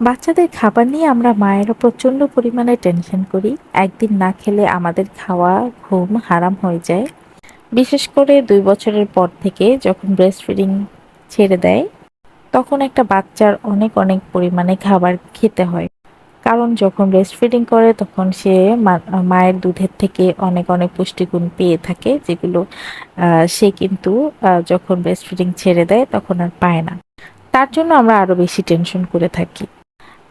বাচ্চাদের খাবার নিয়ে আমরা মায়েরা প্রচণ্ড পরিমাণে টেনশন করি। একদিন না খেলে আমাদের খাওয়া ঘুম হারাম হয়ে যায়। বিশেষ করে দুই বছরের পর থেকে যখন ব্রেস্ট ফিডিং ছেড়ে দেয়, তখন একটা বাচ্চার অনেক অনেক পরিমাণে খাবার খেতে হয়। কারণ যখন ব্রেস্ট ফিডিং করে, তখন সে মায়ের দুধের থেকে অনেক অনেক পুষ্টিগুণ পেয়ে থাকে, যেগুলো সে কিন্তু যখন ব্রেস্ট ফিডিং ছেড়ে দেয়, তখন আর পায় না। তার জন্য আমরা আরও বেশি টেনশন করে থাকি।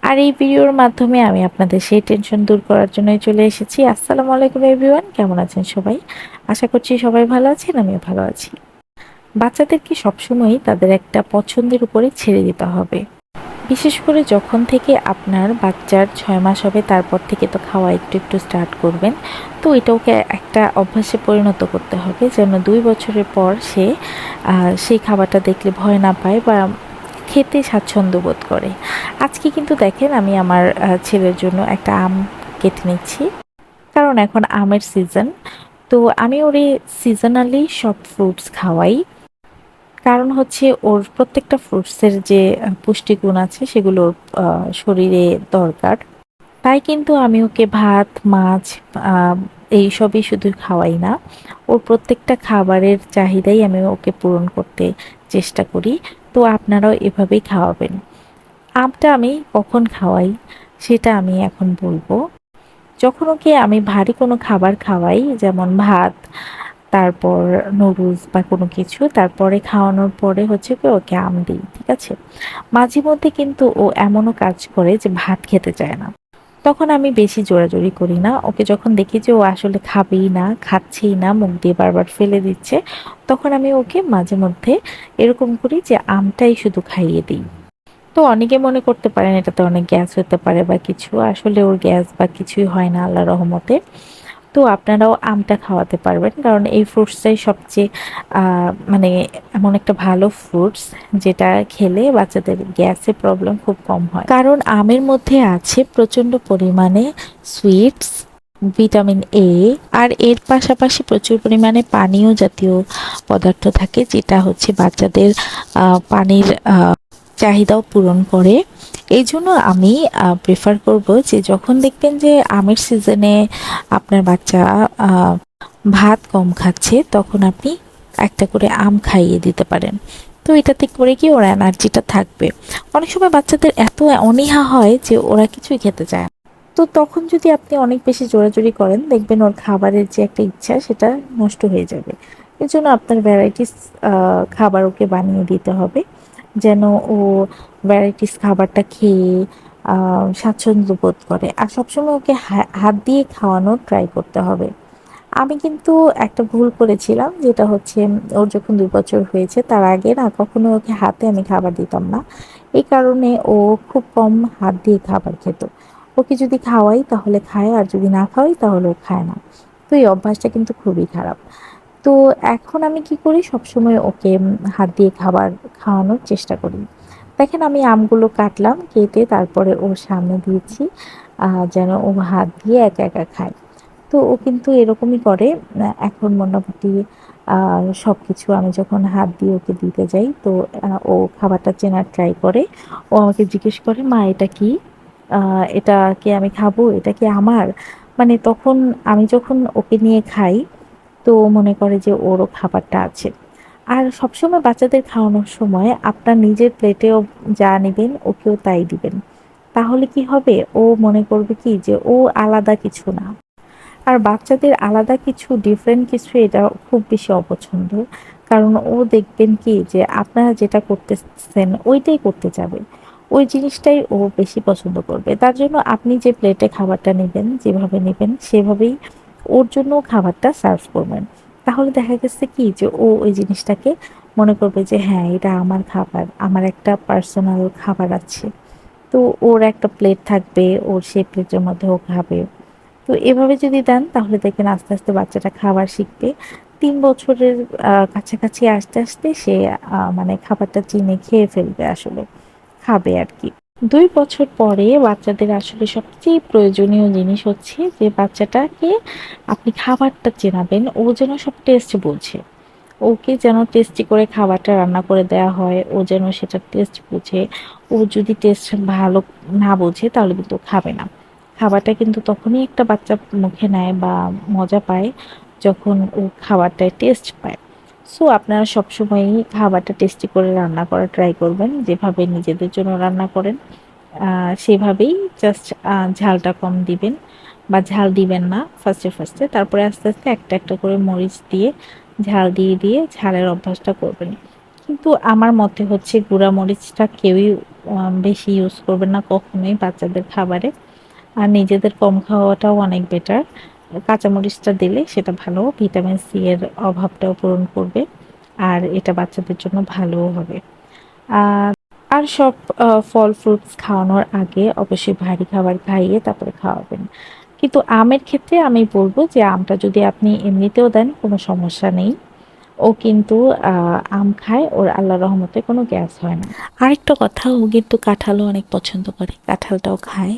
আর এই ভিডিওর মাধ্যমে আমি আপনাদের সেই টেনশন দূর করার জন্যই চলে এসেছি। আসসালামু আলাইকুম এভরিওয়ান কেমন আছেন সবাই? আশা করছি সবাই ভালো আছেন, আমিও ভালো আছি। বাচ্চাদেরকে সবসময়ই তাদের একটা পছন্দের উপরে ছেড়ে দিতে হবে। বিশেষ করে যখন থেকে আপনার বাচ্চার ছয় মাস হবে, তারপর থেকে তো খাওয়া একটু একটু স্টার্ট করবেন, তো এটাকে একটা অভ্যাসে পরিণত করতে হবে। যেন দুই বছরের পর সে সেই খাবারটা দেখলে ভয় না পায় বা খেতে স্বাচ্ছন্দ্য বোধ করে। আজকে কিন্তু দেখেন আমি আমার ছেলের জন্য একটা আম কেটে নিচ্ছি। কারণ এখন আমের সিজন তো আমি ওরে সিজনালি সব ফ্রুটস খাওয়াই। কারণ হচ্ছে ওর প্রত্যেকটা ফ্রুটসের যে পুষ্টিগুণ আছে সেগুলো শরীরে দরকার। তাই কিন্তু আমি ওকে ভাত মাছ আহ, এইসবই শুধু খাওয়াই না। ওর প্রত্যেকটা খাবারের চাহিদাই আমি ওকে পূরণ করতে চেষ্টা করি। তো আপনারাও এভাবেই খাওয়াবেন। আমটা আমি কখন খাওয়াই সেটা আমি এখন বলব। যখন ওকে আমি ভারী কোনো খাবার খাওয়াই, যেমন ভাত, তারপর নুডলস বা কোনো কিছু, তারপরে খাওয়ানোর পরে হচ্ছে কি ওকে আম দিই, ঠিক আছে? মাঝে মধ্যে কিন্তু ও এমনও কাজ করে যে ভাত খেতে চায় না। তখন আমি বেশি জোরাজোরি করি না। ওকে যখন দেখি যে ও আসলে খাবেই না, খাচ্ছেই না, মুখ দিয়ে বারবার ফেলে দিচ্ছে, তখন আমি ওকে মাঝে মধ্যে এরকম করি যে আমটাই শুধু খাইয়ে দিই। তো অনেকে মনে করতে পারেন এটাতে অনেক গ্যাস হতে পারে বা কিছু। আসলে ওর গ্যাস বা কিছুই হয় না আল্লাহ রহমতে। তো আপনারাও আমটা খাওয়াতে পারবেন। কারণ এই ফ্রুটসটাই সবচেয়ে মানে এমন একটা ভালো ফ্রুটস যেটা খেলে বাচ্চাদের গ্যাসের প্রবলেম খুব কম হয়। কারণ আমের মধ্যে আছে প্রচণ্ড পরিমাণে সুইটস ভিটামিন এ আর এর পাশাপাশি প্রচুর পরিমাণে পানীয় জাতীয় পদার্থ থাকে, যেটা হচ্ছে বাচ্চাদের পানির চাহিদাও পূরণ করে। এই জন্য আমি প্রেফার করব যে যখন দেখবেন যে আমের সিজনে আপনার বাচ্চা ভাত কম খাচ্ছে, তখন আপনি একটা করে আম খাইয়ে দিতে পারেন। তো এটাতে করে কি ওর এনার্জিটা থাকবে। অনেক সময় বাচ্চাদের এত অনীহা হয় যে ওরা কিছুই খেতে চায় তো তখন যদি আপনি অনেক বেশি জোরাজোরি করেন, দেখবেন ওর খাবারের যে একটা ইচ্ছা, সেটা নষ্ট হয়ে যাবে। এর জন্য আপনার ভ্যারাইটিস খাবার ওকে বানিয়ে দিতে হবে। যেন ও ভ্যারাইটিস খাবারটা খেয়ে স্বাচ্ছন্দ্য বোধ করে। আর সবসময় ওকে হাত দিয়ে খাওয়ানোর ট্রাই করতে হবে। আমি কিন্তু একটা ভুল করেছিলাম, যেটা হচ্ছে ওর যখন দুই বছর হয়েছে, তার আগে না কখনো ওকে হাতে আমি খাবার দিতাম না। এই কারণে ও খুব কম হাত দিয়ে খাবার খেত। ওকে যদি খাওয়াই তাহলে খায়, আর যদি না খাওয়াই তাহলে ও খায় না। তো এই অভ্যাসটা কিন্তু খুবই খারাপ। তো এখন আমি কি করি? সবসময় ওকে হাত দিয়ে খাবার খাওয়ানোর চেষ্টা করি। দেখেন আমি আমগুলো কাটলাম, কেটে তারপরে ওর সামনে দিয়েছি যেন ও হাত দিয়ে একা একা খায়। তো ও কিন্তু এরকমই করে এখন মোটামুটি সব কিছু আমি যখন হাত দিয়ে ওকে দিতে যাই, তো ও খাবারটা চেনার ট্রাই করে। ও আমাকে জিজ্ঞেস করে, মা, এটা কি? এটা কি আমি খাব? এটা কি আমার? মানে তখন আমি যখন ওকে নিয়ে খাই তো ও মনে করে যে ওরও খাবারটা আছে। আর সবসময় বাচ্চাদের খাওয়ানোর সময় আপনার নিজের প্লেটেও যা নেবেন, ওকেও তাই দিবেন। তাহলে কি হবে? ও মনে করবে কি যে ও আলাদা কিছু না। আর বাচ্চাদের আলাদা কিছু ডিফারেন্ট কিছু এটা খুব বেশি অপছন্দ। কারণ ও দেখবেন কি যে আপনারা যেটা করতেছেন ওইটাই করতে যাবে। ওই জিনিসটাই ও বেশি পছন্দ করবে। তার জন্য আপনি যে প্লেটে খাবারটা নেবেন, যেভাবে নেবেন, সেভাবেই ওর জন্য খাবারটা সার্ভ করবেন। তাহলে দেখা গেছে কি যে ও ওই জিনিসটাকে মনে করবে যে হ্যাঁ এটা আমার খাবার, আমার একটা পার্সোনাল খাবার আছে। তো ওর একটা প্লেট থাকবে, ওর সেই প্লেটের মধ্যে ও খাবে। তো এভাবে যদি দেন, তাহলে দেখবেন আস্তে আস্তে বাচ্চাটা খাবার শিখবে। তিন বছরের কাছাকাছি আসতে আসতে সে মানে খাবারটা চিনে খেয়ে ফেলবে আসলে, খাবে আর কি। দুই বছর পরে বাচ্চাদের আসলে সবচেয়ে প্রয়োজনীয় জিনিস হচ্ছে যে বাচ্চাটাকে আপনি খাবারটা চেনাবেন, ও যেন সব টেস্ট বোঝে। ওকে যেন টেস্টি করে খাবারটা রান্না করে দেওয়া হয়, ও যেন সেটা টেস্ট বুঝে। ও যদি টেস্ট ভালো না বোঝে তাহলে কিন্তু খাবে না। খাবারটা কিন্তু তখনই একটা বাচ্চা মুখে নেয় বা মজা পায় যখন ও খাবারটায় টেস্ট পায়। সো আপনারা সবসময়ই খাবারটা টেস্টি করে রান্না করা ট্রাই করবেন, যেভাবে নিজেদের জন্য রান্না করেন। সেভাবেই জাস্ট ঝালটা কম দিবেন বা ঝাল দিবেন না ফার্স্টে ফার্স্টে তারপরে আস্তে আস্তে একটা একটা করে মরিচ দিয়ে, ঝাল দিয়ে দিয়ে ঝালের অভ্যাসটা করবেন। কিন্তু আমার মতে হচ্ছে গুঁড়া মরিচটা কেউই বেশি ইউজ করবেন না কখনোই বাচ্চাদের খাবারে। আর নিজেদের কম খাওয়াটাও অনেক বেটার কাঁচামরিচটা দিলে সেটা ভালো, ভিটামিন সি এর অভাবটাও পূরণ করবে আর এটা বাচ্চাদের জন্য ভালোও হবে। আর সব ফল ফ্রুটস খাওয়ানোর আগে অবশ্যই ভারী খাবার খাইয়ে তারপরে খাওয়াবেন। কিন্তু আমের ক্ষেত্রে আমি বলব যে আমটা যদি আপনি এমনিতেও দেন কোনো সমস্যা নেই। ও কিন্তু আম খায়, ওর আল্লাহ রহমতে কোনো গ্যাস হয় না। আরেকটা কথা, ও কিন্তু কাঁঠালও অনেক পছন্দ করে, কাঁঠালটাও খায়।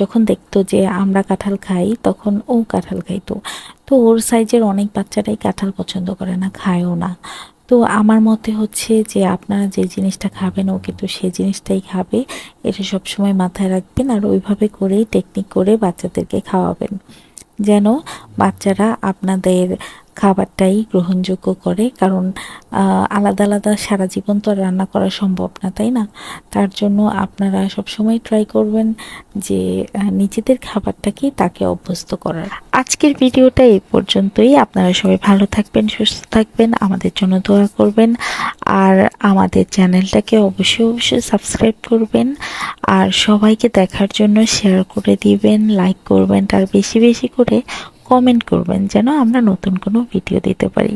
যখন দেখতো যে আমরা কাঁঠাল খাই, তখন ও কাঁঠাল খাইতো। তো ওর সাইজের অনেক বাচ্চারাই কাঁঠাল পছন্দ করে না, খায়ও না। তো আমার মতে হচ্ছে যে, আপনারা যে জিনিসটা খাবেন, ও কিন্তু সেই জিনিসটাই খাবে। এটা সবসময় মাথায় রাখবেন আর ওইভাবে করেই টেকনিক করে বাচ্চাদেরকে খাওয়াবেন। যেন বাচ্চারা আপনাদের খাবারটাই গ্রহণযোগ্য করে, কারণ আলাদা আলাদা সারা জীবন তো আর রান্না করা সম্ভব না, তাই না? তার জন্য আপনারা সবসময় ট্রাই করবেন যে নিজেদের খাবারটাকেই তাকে অভ্যস্ত করার। আজকের ভিডিওটা এই পর্যন্তই। আপনারা সবাই ভালো থাকবেন, সুস্থ থাকবেন, আমাদের জন্য দোয়া করবেন, আর আমাদের চ্যানেলটাকে অবশ্যই অবশ্যই সাবস্ক্রাইব করবেন, আর সবাইকে দেখার জন্য শেয়ার করে দিবেন লাইক করবেন আর বেশি বেশি করে কমেন্ট করবেন যেন আমরা নতুন কোনো ভিডিও দিতে পারি।